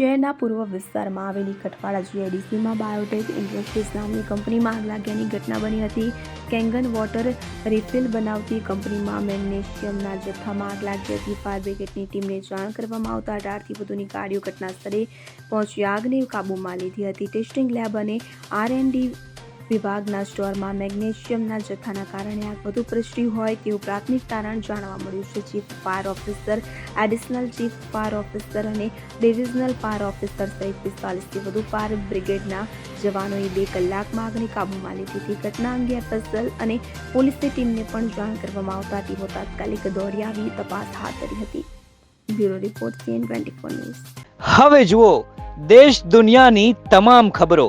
શહેરના પૂર્વ વિસ્તારમાં આવેલી કઠવાડા જીઆઈડીસીમાં બાયોટેક ઇન્ડસ્ટ્રીઝ નામની કંપનીમાં આગ લાગ્યાની ઘટના બની હતી. કેંગન વોટર રિફિલ બનાવતી કંપનીમાં મેગ્નેશિયમના જથ્થામાં આગ લાગી હતી. ફાયર બ્રિગેડની ટીમને જાણ કરવામાં આવતા અઢારથી વધુની ગાડીઓ ઘટના સ્થળે પહોંચી આગને કાબૂમાં લીધી હતી. ટેસ્ટિંગ લેબ અને આર ડી વિભાગના સ્ટોરમાં મેગ્નેશિયમના જથ્થાના કારણે આગ વધુ પ્રસરી હોય તેવું પ્રાથમિક તારણ જાણવા મળ્યું છે. Chief fire officer, additional chief fire officer અને ડિવિઝનલ ફાયર ઓફિસર સહિત પિસ્તાલીસથી વધુ ફાયર બ્રિગેડના જવાનોએ બે કલાકમાં આગને કાબૂમાં લીધી હતી. ઘટના અંગે એફએસએલ અને પોલીસની ટીમને પણ જાણ કરવામાં આવતા ટીમો તાત્કાલિક દોડી આવી તપાસ હાથ ધરી હતી. Bureau report, CN twenty news. હવે જુઓ, દેશ દુનિયાની તમામ ખબરો.